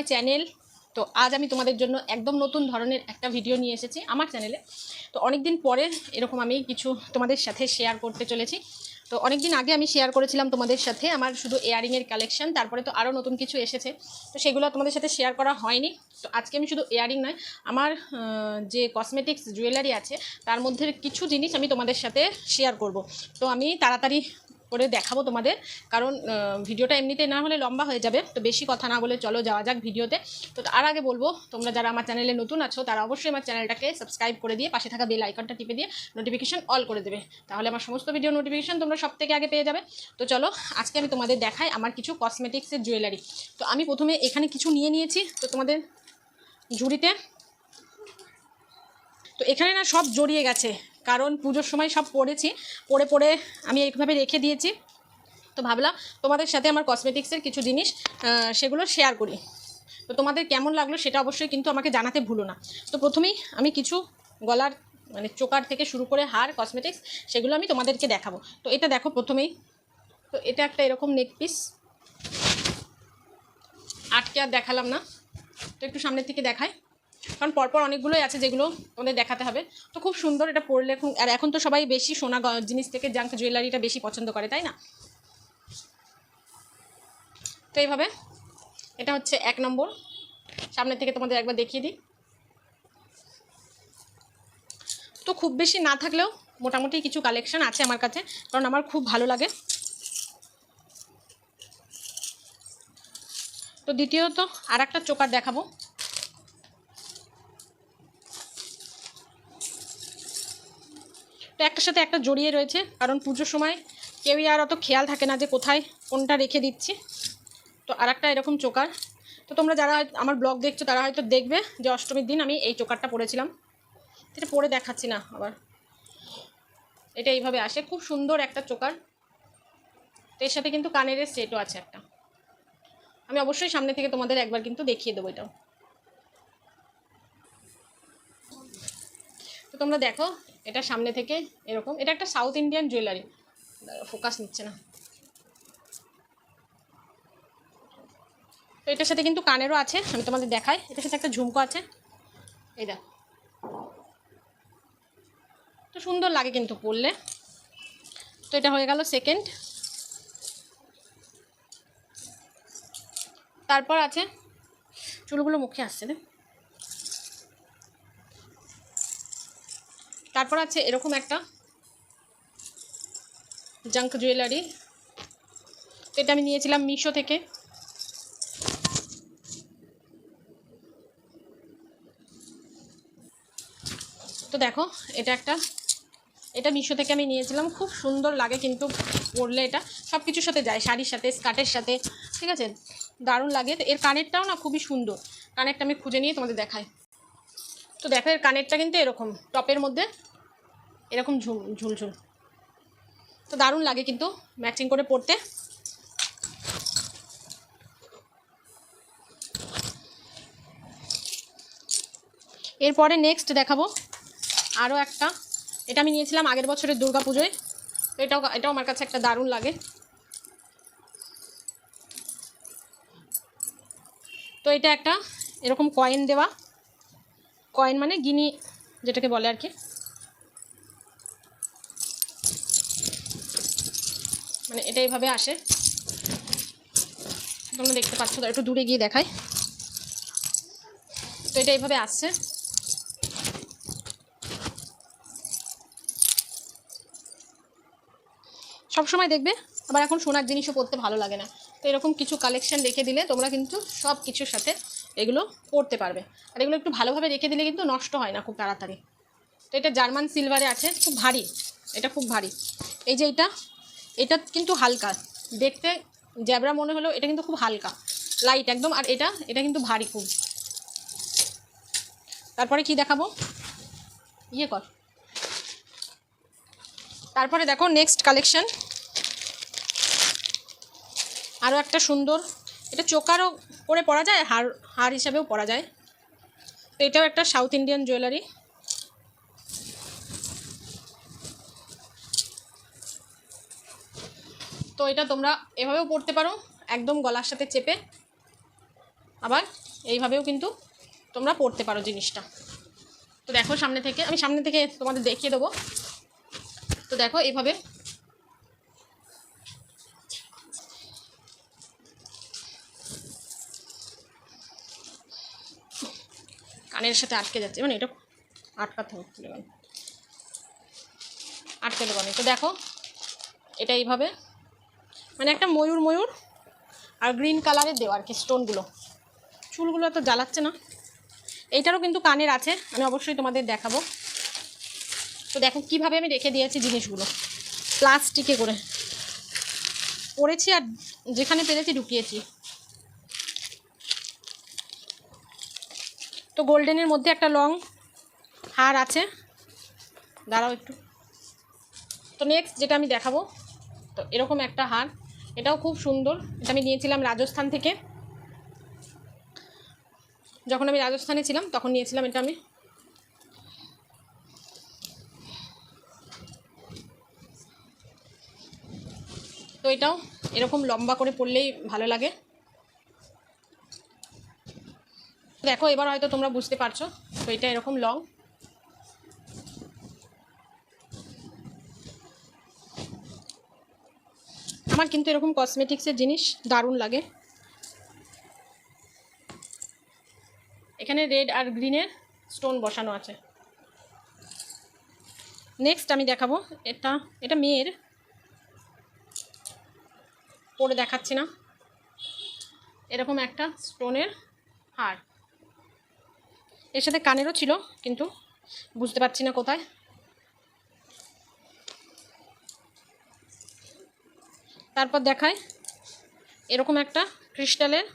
My channel. তো আজ আমি তোমাদের জন্য একদম নতুন ধরনের একটা ভিডিও নিয়ে এসেছি আমার চ্যানেলে। তো অনেক দিন পরে এরকম আমি কিছু তোমাদের সাথে শেয়ার করতে চলেছি। তো অনেক দিন আগে আমি শেয়ার করেছিলাম তোমাদের সাথে আমার শুধু ইয়ারিংয়ের কালেকশন তারপরে তো আরও নতুন কিছু এসেছে। তো সেগুলো তোমাদের সাথে শেয়ার করা হয়নি। তো আজকে আমি শুধু ইয়ারিং নয়, আমার যে কসমেটিক্স জুয়েলারি আছে, তার মধ্যে কিছু জিনিস আমি তোমাদের সাথে শেয়ার করব। তো আমি তাড়াতাড়ি করে দেখাবো তোমাদের। কারণ ভিডিওটা এমনিতে না হলে লম্বা হয়ে যাবে। তো বেশি কথা না বলে চলো যাওয়া যাক ভিডিওতে। তো তার আগে বলব, তোমরা যারা আমার চ্যানেলে নতুন আছো, তারা অবশ্যই আমার চ্যানেলটাকে সাবস্ক্রাইব করে দিয়ে পাশে থাকা বেল আইকনটা টিপে দিয়ে নোটিফিকেশন অল করে দেবে। তাহলে আমার সমস্ত ভিডিও নোটিফিকেশন তোমরা সব থেকে আগে পেয়ে যাবে। তো চলো, আজকে আমি তোমাদের দেখাই আমার কিছু কসমেটিক্সের জুয়েলারি তো আমি প্রথমে এখানে কিছু নিয়ে নিয়েছি। তো তোমাদের ঝুড়িতে, তো এখানে না সব জড়িয়ে গেছে। কারণ পুজোর সময় সব পড়েছি। পড়ে পড়ে আমি এইভাবে রেখে দিয়েছি। তো ভাবলাম তোমাদের সাথে আমার কসমেটিক্সের কিছু জিনিস সেগুলো শেয়ার করি। তো তোমাদের কেমন লাগল সেটা অবশ্যই কিন্তু আমাকে জানাতে ভুলো না। তো প্রথমেই আমি কিছু গলার মানে চোকার থেকে শুরু করে হার কসমেটিক্স সেগুলো আমি তোমাদেরকে দেখাবো। তো এটা দেখো প্রথমেই। তো এটা একটা এরকম নেক পিস আটকে আর দেখালাম না। তো একটু সামনের থেকে দেখায় কারণ পরপর অনেকগুলোই আছে যেগুলো তোমাদের দেখাতে হবে। তো খুব সুন্দর এটা পরলে আর এখন তো সবাই বেশি সোনা জিনিস থেকে জাঙ্ক জুয়েলারিটা বেশি পছন্দ করে, তাই না? তো এইভাবে। এটা হচ্ছে এক নম্বর। সামনে থেকে তোমাদের একবার দেখিয়ে দিই। তো খুব বেশি না থাকলেও মোটামুটি কিছু কালেকশন আছে আমার কাছে, কারণ আমার খুব ভালো লাগে। তো দ্বিতীয়ত আর একটা চোকার দেখাবো। একটার সাথে একটা জড়িয়ে রয়েছে, কারণ পুজোর সময় কেউই আর অত খেয়াল থাকে না যে কোথায় কোনটা রেখে দিচ্ছি। তো আর এরকম চোকার। তো তোমরা যারা আমার ব্লগ দেখছ, তারা হয়তো দেখবে যে অষ্টমীর দিন আমি এই চোকারটা পরেছিলাম। এটা পরে দেখাচ্ছি না আবার। এটা এইভাবে আসে। খুব সুন্দর একটা চোকার। তো এর সাথে কিন্তু কানের সেটও আছে একটা। আমি অবশ্যই সামনে থেকে তোমাদের একবার কিন্তু দেখিয়ে দেবো এটাও। তো তোমরা দেখো এটা সামনে থেকে এরকম। এটা একটা সাউথ ইন্ডিয়ান জুয়েলারি ফোকাস নিচ্ছে না। তো এটার সাথে কিন্তু কানেরও আছে, আমি তোমাদের দেখাই। এটার সাথে একটা ঝুমকো আছে। এই দেখো। তো সুন্দর লাগে কিন্তু পরলে। তো এটা হয়ে গেল সেকেন্ড তারপর আছে, চুলগুলো মুখে আসছে রে। তারপর আছে এরকম একটা জাঙ্ক জুয়েলারি এটা আমি নিয়েছিলাম মিশো থেকে। তো দেখো, এটা একটা, এটা মিশো থেকে আমি নিয়েছিলাম। খুব সুন্দর লাগে কিন্তু পরলে এটা। সব কিছুর সাথে যায়, শাড়ির সাথে, স্কার্টের সাথে, ঠিক আছে? দারুণ লাগে। তো এর কানেরটাও না খুবই সুন্দর। কানেরটা আমি খুঁজে নিয়ে তোমাদের দেখাই। তো দেখো, এর কানেরটা কিন্তু এরকম, টপের মধ্যে এরকম ঝুল ঝুলঝুল তো দারুণ লাগে কিন্তু ম্যাচিং করে পড়তে। এরপরে নেক্সট দেখাবো আরও একটা। এটা আমি নিয়েছিলাম আগের বছরের দুর্গা পুজোয় এটাও এটাও আমার কাছে একটা দারুণ লাগে। তো এটা একটা এরকম কয়েন দেওয়া। কয়েন মানে গিনি যেটাকে বলে আর কি। মানে এটা এইভাবে আসে। তোমরা দেখতে পাচ্ছ একটু দূরে গিয়ে দেখাই। তো এটা এইভাবে আসছে। সব সময় দেখবে, আবার এখন সোনার জিনিসও পড়তে ভালো লাগে না। তো এরকম কিছু কালেকশন রেখে দিলে তোমরা কিন্তু সব কিছুর সাথে এগুলো পরতে পারবে। আর এগুলো একটু ভালোভাবে রেখে দিলে কিন্তু নষ্ট হয় না খুব তাড়াতাড়ি। তো এটা জার্মান সিলভারে আছে, খুব ভারী, এটা খুব ভারী। এই যে এটা এটা কিন্তু হালকা, দেখতে জ্যাবরা মনে হলেও এটা কিন্তু খুব হালকা লাইট একদম, আর এটা এটা কিন্তু ভারী খুব। তারপরে কি দেখাবো? ইয়ে কর। তারপরে দেখো নেক্সট কালেকশন আরও একটা সুন্দর এটা চোকারও করে পরা যায়, হার হার হিসাবেও পরা যায়। তো এটাও একটা সাউথ ইন্ডিয়ান জুয়েলারি তো এটা তোমরা এভাবেও পরতে পারো, একদম গলার সাথে চেপে। আবার এইভাবেও কিন্তু তোমরা পড়তে পারো জিনিসটা। তো দেখো সামনে থেকে, আমি সামনে থেকে তোমাদের দেখিয়ে দেবো। তো দেখো এইভাবে কানের সাথে আটকে যাচ্ছে মানে এটা আটকাতে হবে খুলে আটকে দেবো তো দেখো, এটা এইভাবে। মানে একটা ময়ূর ময়ূর, আর গ্রিন কালারের দেওয়া আর কি স্টোনগুলো চুলগুলো তো জ্বালাচ্ছে না। এইটারও কিন্তু কানের আছে, আমি অবশ্যই তোমাদের দেখাবো। তো দেখো, কীভাবে আমি রেখে দিয়েছি জিনিসগুলো। প্লাস্টিকে করে। পরেছি আর যেখানে পেরেছি ঢুকিয়েছি। তো গোল্ডেনের মধ্যে একটা লং হার আছে। দাঁড়াও একটু। তো নেক্সট যেটা আমি দেখাবো, তো এরকম একটা হার। এটাও খুব সুন্দর। এটা আমি নিয়েছিলাম রাজস্থান থেকে। যখন আমি রাজস্থানে ছিলাম, তখন নিয়েছিলাম এটা আমি। তো এটাও এরকম লম্বা করে পড়লেই ভালো লাগে। দেখো, এবার হয়তো তোমরা বুঝতে পারছ, তো এটা এরকম লং আমার কিন্তু এরকম কসমেটিক্সের জিনিস দারুণ লাগে। এখানে রেড আর গ্রিনের স্টোন বসানো আছে। নেক্সট আমি দেখাবো, এটা এটা মেয়ের। পরে দেখাচ্ছি না। এরকম একটা স্টোনের হার। এর সাথে কানেরও ছিল, কিন্তু বুঝতে পারছি না কোথায়। তারপর দেখায় এরকম একটা ক্রিস্টালের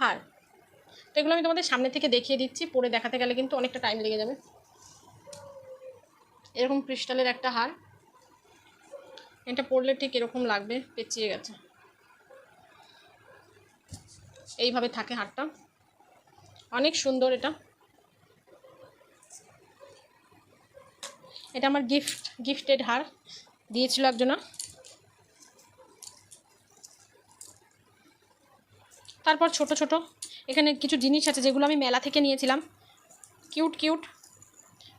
হার। তো এগুলো আমি তোমাদের সামনে থেকে দেখিয়ে দিচ্ছি, পরে দেখাতে গেলে কিন্তু অনেকটা টাইম লেগে যাবে। এরকম ক্রিস্টালের একটা হার। এটা পরলে ঠিক এরকম লাগবে, পেঁচিয়ে গেছে। এইভাবে থাকে হারটা। অনেক সুন্দর এটা। এটা আমার গিফট গিফটেড হার। দিয়েছিল একজনা তারপর ছোট ছোট, এখানে কিছু জিনিস আছে যেগুলো আমি মেলা থেকে নিয়েছিলাম। Cute cute.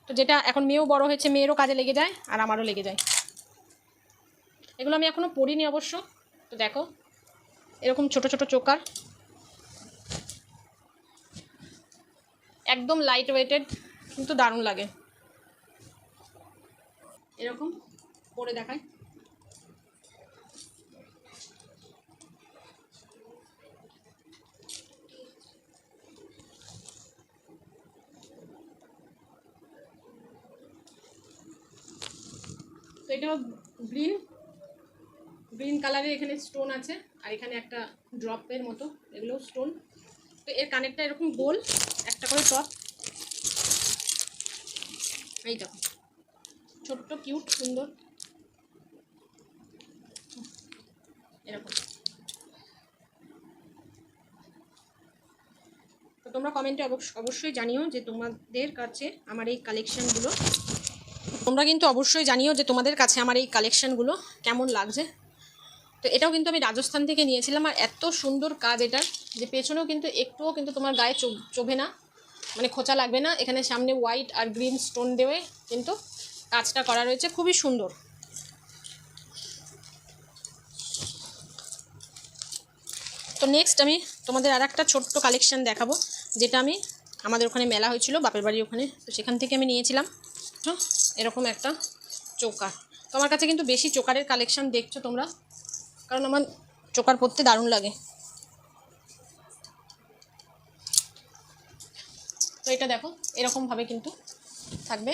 তো যেটা এখন মেয়েও বড় হয়েছে, মেয়েরও কাজে লেগে যায় আর আমারও লেগে যায়। এগুলো আমি এখনও পড়িনি অবশ্য। তো দেখো, এরকম ছোট ছোট চোকার। একদম লাইট ওয়েটেড কিন্তু দারুণ লাগে। এরকম পরে দেখায় তো এটা গ্রিন গ্রিন কালারের এখানে স্টোন আছে, আর এখানে একটা ড্রপের মতো এগুলো স্টোন। তো এর কানেরটা এরকম গোল, একটা করে টপ। এই দেখো। ছোট্ট কিউট সুন্দর। এরকম। তো তোমরা কমেন্টে অবশ্যই জানিও যে তোমাদের কাছে আমার এই কালেকশানগুলো তোমরা কিন্তু অবশ্যই জানিও যে তোমাদের কাছে আমার এই কালেকশানগুলো কেমন লাগছে। তো এটাও কিন্তু আমি রাজস্থান থেকে নিয়েছিলাম আর এত সুন্দর কাজ এটার যে পেছনেও কিন্তু একটুও কিন্তু তোমার গায়ে চোভে না। মানে খোঁচা লাগবে না। এখানে সামনে হোয়াইট আর গ্রিন স্টোন দেওয়ে কিন্তু কাজটা করা রয়েছে, খুবই সুন্দর। তো নেক্সট আমি তোমাদের আর একটা ছোট্ট কালেকশান দেখাবো, যেটা আমি আমাদের ওখানে মেলা হয়েছিল, বাপের বাড়ির ওখানে। তো সেখান থেকে আমি নিয়েছিলাম। তো এরকম একটা চোকার তো আমার কাছে কিন্তু বেশি চোকারের কালেকশান দেখছ তোমরা, কারণ আমার চোকার পরতে দারুণ লাগে। তো এটা দেখো, এরকমভাবে কিন্তু থাকবে।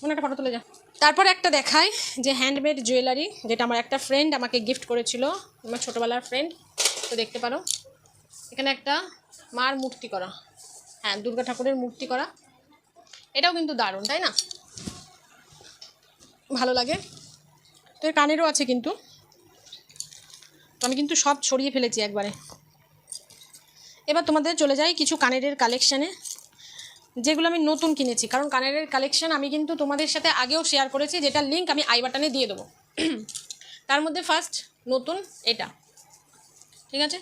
মনে একটা ফটো তুলে যা। তারপর একটা দেখায় যে হ্যান্ডমেড জুয়েলারি যেটা আমার একটা ফ্রেন্ড আমাকে গিফট করেছিল, আমার ছোটোবেলার ফ্রেন্ড তো দেখতে পারো। এখানে একটা মার মূর্তি করা। হ্যাঁ দুর্গা ঠাকুরের মূর্তি করা। এটাও কিন্তু দারুণ, তাই না? ভালো লাগে। তো এর কানেরও আছে কিন্তু। তো আমি কিন্তু সব ছড়িয়ে ফেলেছি একবারে। এবার তোমাদের চলে যাই কিছু কানেরের কালেকশানে যেগুলো আমি নতুন কিনেছি। কারণ কানেরের কালেকশান আমি কিন্তু তোমাদের সাথে আগেও শেয়ার করেছি যেটার লিঙ্ক আমি আই বাটনে দিয়ে দেবো। তার মধ্যে ফার্স্ট নতুন এটা। ঠিক আছে?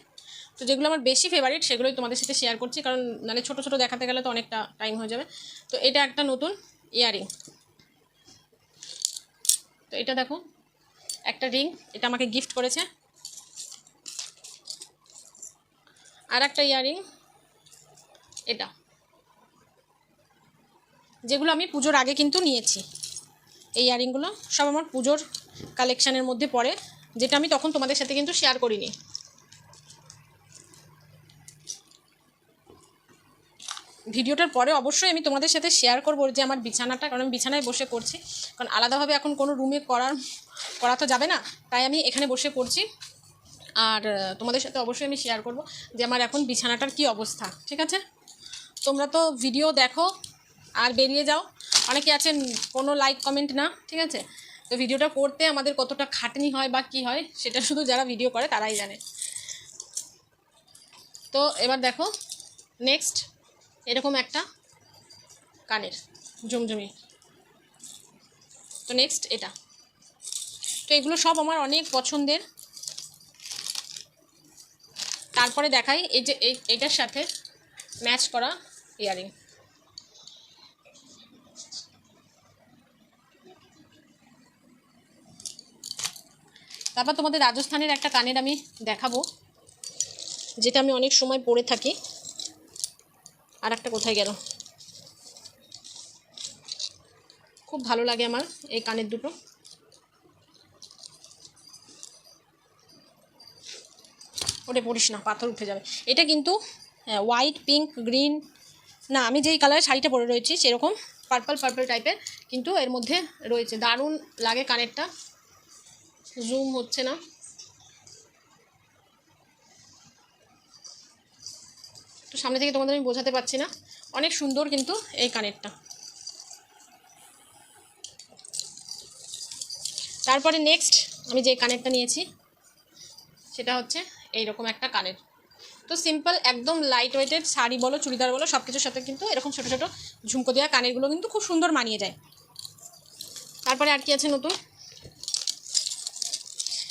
তো যেগুলো আমার বেশি ফেভারিট সেগুলোই তোমাদের সাথে শেয়ার করছি, কারণ মানে ছোটো ছোটো দেখাতে গেলে তো অনেকটা টাইম হয়ে যাবে। তো এটা একটা নতুন ইয়ারিং। তো এটা দেখো, একটা রিং এটা আমাকে গিফট করেছে। আর একটা ইয়ারিং, এটা। যেগুলো আমি পুজোর আগে কিন্তু নিয়েছি। এই ইয়ারিংগুলো সব আমার পুজোর কালেকশানের মধ্যে পড়ে, যেটা আমি তখন তোমাদের সাথে কিন্তু শেয়ার করিনি। ভিডিওটার পরে অবশ্যই আমি তোমাদের সাথে শেয়ার করব যে আমার বিছানাটা, কারণ আমি বিছানায় বসে করছি। কারণ আলাদাভাবে এখন কোনো রুমে করার, করা তো যাবে না, তাই আমি এখানে বসে করছি আর তোমাদের সাথে অবশ্যই আমি শেয়ার করব যে আমার এখন বিছানাটার কি অবস্থা, ঠিক আছে? তোমরা তো ভিডিও দেখো আর বেরিয়ে যাও। অনেকে আছেন, কোনো লাইক কমেন্ট না, ঠিক আছে? তো ভিডিওটা করতে আমাদের কতটা খাটনি হয় বা কি হয়, সেটা শুধু যারা ভিডিও করে তারাই জানে। তো এবার দেখো নেক্সট এরকম একটা কানের, জমজমি। তো নেক্সট এটা। তো এগুলো সব আমার অনেক পছন্দের। তারপরে দেখাই, এই যে, এই এইটার সাথে ম্যাচ করা ইয়ারিং তারপর তোমাদের রাজস্থানের একটা কানের আমি দেখাবো, যেটা আমি অনেক সময় পরে থাকি। আর একটা কোথায় গেল? খুব ভালো লাগে আমার এই কানের দুটো। ওটা পড়িস না, পাথর উঠে যাবে। এটা কিন্তু হোয়াইট পিঙ্ক গ্রিন না, আমি যেই কালারের শাড়িটা পরে রয়েছি সেরকম পার্পল পার্পল টাইপের কিন্তু এর মধ্যে রয়েছে। দারুণ লাগে কানেরটা। জুম হচ্ছে না। তো সামনে থেকে তোমাদের আমি বোঝাতে পারছি না। অনেক সুন্দর কিন্তু এই কানেরটা। তারপরে নেক্সট আমি যে কানেরটা নিয়েছি, সেটা হচ্ছে এই রকম একটা কানের। তো সিম্পল একদম লাইট ওয়েটেড শাড়ি বলো, চুড়িদার বলো সব কিছুর সাথে কিন্তু এরকম ছোটো ছোটো ঝুমকো দেওয়া কানেরগুলো কিন্তু খুব সুন্দর মানিয়ে যায়। তারপরে আর কি আছে নতুন?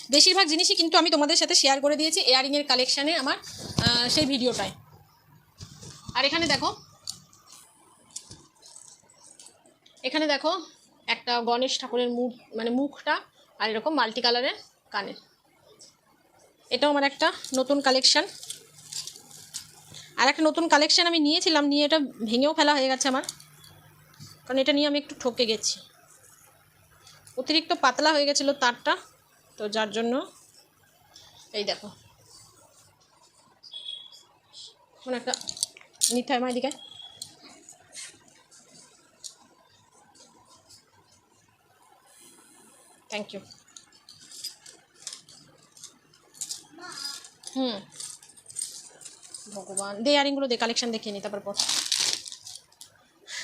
বেশিরভাগ জিনিসই কিন্তু আমি তোমাদের সাথে শেয়ার করে দিয়েছি এয়ারিংয়ের কালেকশানে আমার সেই ভিডিওটায়। আর এখানে দেখো এখানে দেখো একটা গণেশ ঠাকুরের মুখ মানে মুখটা আর এরকম মাল্টি কালারের কানের এটাও আমার একটা নতুন কালেকশান আর একটা নতুন কালেকশান আমি নিয়েছিলাম, নিয়ে এটা ভেঙেও ফেলা হয়ে গেছে আমার। কারণ এটা নিয়ে আমি একটু ঠকে গেছি। অতিরিক্ত পাতলা হয়ে গেছিল তারটা। তো যার জন্য এই দেখো। একটা নিতে হয় আমার এদিকে থ্যাংক ইউ হুম। ভগবান। দে ইয়ারিংগুলো দে কালেকশন দেখিয়ে নি, তারপর পর।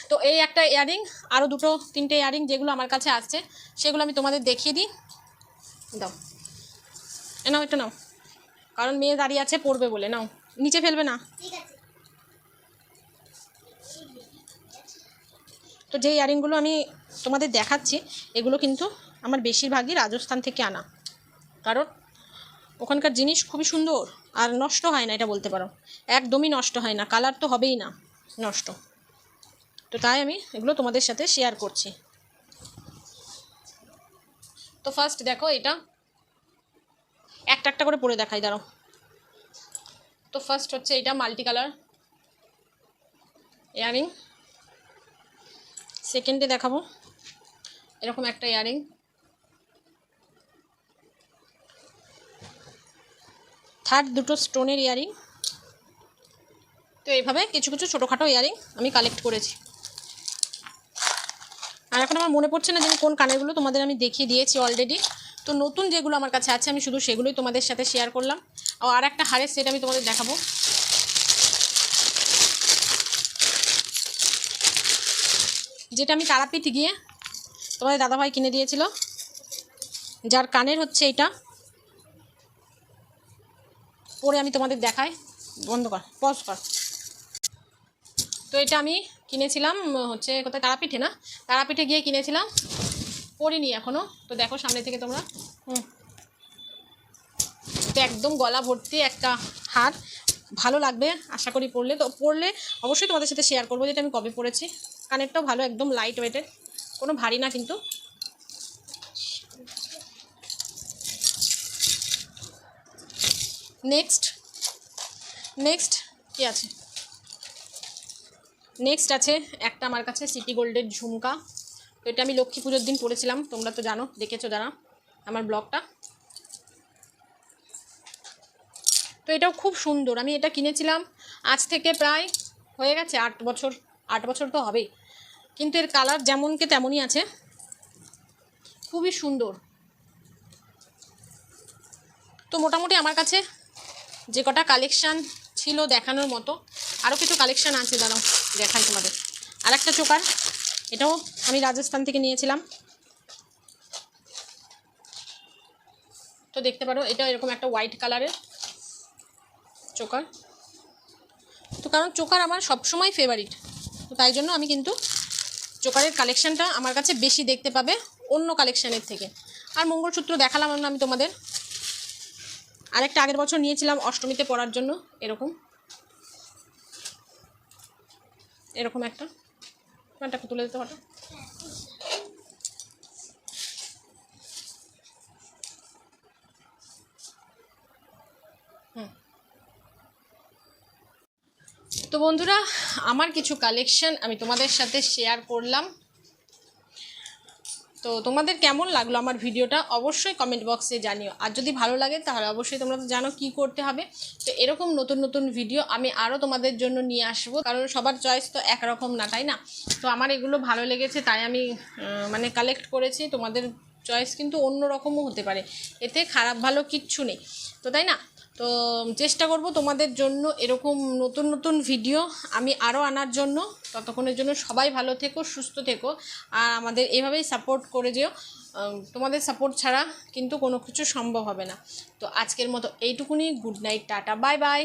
তো এই একটা ইয়ারিং আরও দুটো, তিনটে ইয়ারিং যেগুলো আমার কাছে আসছে, সেগুলো আমি তোমাদের দেখিয়ে দিই। দাও। এ নাও একটা নাও। কারণ মেয়ে দাঁড়িয়ে আছে, পড়বে বলে। নাও, নিচে ফেলবে না। তো যে ইয়ারিংগুলো আমি তোমাদের দেখাচ্ছি, এগুলো কিন্তু আমার বেশিরভাগই রাজস্থান থেকে আনা। কারণ ওখানকার জিনিস খুবই সুন্দর, আর নষ্ট হয় না, এটা বলতে পারো। একদমই নষ্ট হয় না, কালার তো হবেই না, নষ্ট। তো তাই আমি এগুলো তোমাদের সাথে শেয়ার করছি। তো ফার্স্ট দেখো এটা। একটা একটা করে পরে দেখাই, দাঁড়াও। তো ফার্স্ট হচ্ছে এটা মাল্টি কালার ইয়ারিং সেকেন্ডে দেখাবো, এরকম একটা ইয়ারিং। থার্ড দুটো স্টোনের ইয়ারিং। তো এইভাবে কিছু কিছু ছোটোখাটো ইয়ারিং আমি কালেক্ট করেছি। আর এখন আমার মনে পড়ছে না যে কোন কানেরগুলো তোমাদের আমি দেখিয়ে দিয়েছি অলরেডি তো নতুন যেগুলো আমার কাছে আছে, আমি শুধু সেগুলোই তোমাদের সাথে শেয়ার করলাম। আর একটা হারের সেট আমি তোমাদের দেখাবো। যেটা আমি তারাপীঠ গিয়ে তোমাদের দাদাভাই কিনে দিয়েছিল। যার কানের হচ্ছে এটা পরে আমি তোমাদের দেখাই। বন্ধ কর পজ কর। তো এটা আমি কিনেছিলাম হচ্ছে কোথায়, তারাপীঠে না? তারাপীঠে গিয়ে কিনেছিলাম, পরিনি এখনও তো দেখো সামনে থেকে তোমরা, হুম। তো একদম গলা ভর্তি একটা হার। ভালো লাগবে আশা করি পড়লে তো পড়লে অবশ্যই তোমাদের সাথে শেয়ার করব, যেটা আমি কবে পড়েছি কানেরটাও ভালো, একদম লাইট ওয়েটের কোনো ভারী না কিন্তু। নেক্সট নেক্সট কি আছে? নেক্সট আছে, একটা আমার কাছে সিটি গোল্ডের ঝুমকা। তো এটা আমি লক্ষ্মী পুজোর দিন পরেছিলাম তোমরা তো জানো, দেখেছ যারা, আমার ব্লগটা। তো এটাও খুব সুন্দর, আমি এটা কিনেছিলাম, আজ থেকে প্রায় হয়ে গেছে আট বছর আট বছর তো হবেই। কিন্তু এর কালার যেমনকে তেমনই আছে, খুবই সুন্দর। তো মোটামুটি আমার কাছে যে কটা কালেকশান ছিল দেখানোর মতো আরও কিছু কালেকশান আছে, দাঁড়াও। দেখাই তোমাদের। আর একটা চোকার, এটাও আমি রাজস্থান থেকে নিয়েছিলাম। তো দেখতে পারো, এটা এরকম একটা হোয়াইট কালারের চোকার। তো কারণ চোকার আমার সবসময় ফেভারিট তো তাই জন্য আমি কিন্তু চোকারের কালেকশানটা আমার কাছে বেশি দেখতে পাবে অন্য কালেকশানের থেকে। আর মঙ্গলসূত্র দেখালাম আমি তোমাদের। আরেকটা আগের বছর নিয়েছিলাম অষ্টমীতে পড়ার জন্য, এরকম। এরকম একটা। প্যান্টটাকে তুলে দিতে পারো। তো বন্ধুরা, আমার কিছু কালেকশন আমি তোমাদের সাথে শেয়ার করলাম। তো তোমাদের কেমন লাগল আমার ভিডিওটা? অবশ্যই কমেন্ট বক্সে জানিও। আর যদি ভালো লাগে, তাহলে অবশ্যই তোমরা তো জানো কি করতে হবে। তো এরকম নতুন নতুন ভিডিও আমি আরও তোমাদের জন্য নিয়ে আসব। কারণ সবার চয়েস তো একরকম না, তাই না? তো আমার এগুলো ভালো লেগেছে, তাই আমি মানে কালেক্ট করেছি। তোমাদের চয়েস কিন্তু অন্য রকমও হতে পারে। এতে খারাপ ভালো কিচ্ছু নেই। তো তাই না? তো চেষ্টা করব তোমাদের জন্য এরকম নতুন নতুন ভিডিও আমি আরও আনার জন্য। ততক্ষণের জন্য সবাই ভালো থেকো, সুস্থ থেকো। আর আমাদের এভাবেই সাপোর্ট করে যেও। তোমাদের সাপোর্ট ছাড়া কিন্তু কোনো কিছু সম্ভব হবে না। তো আজকের মতো এইটুকুনি। Good night tata bye bye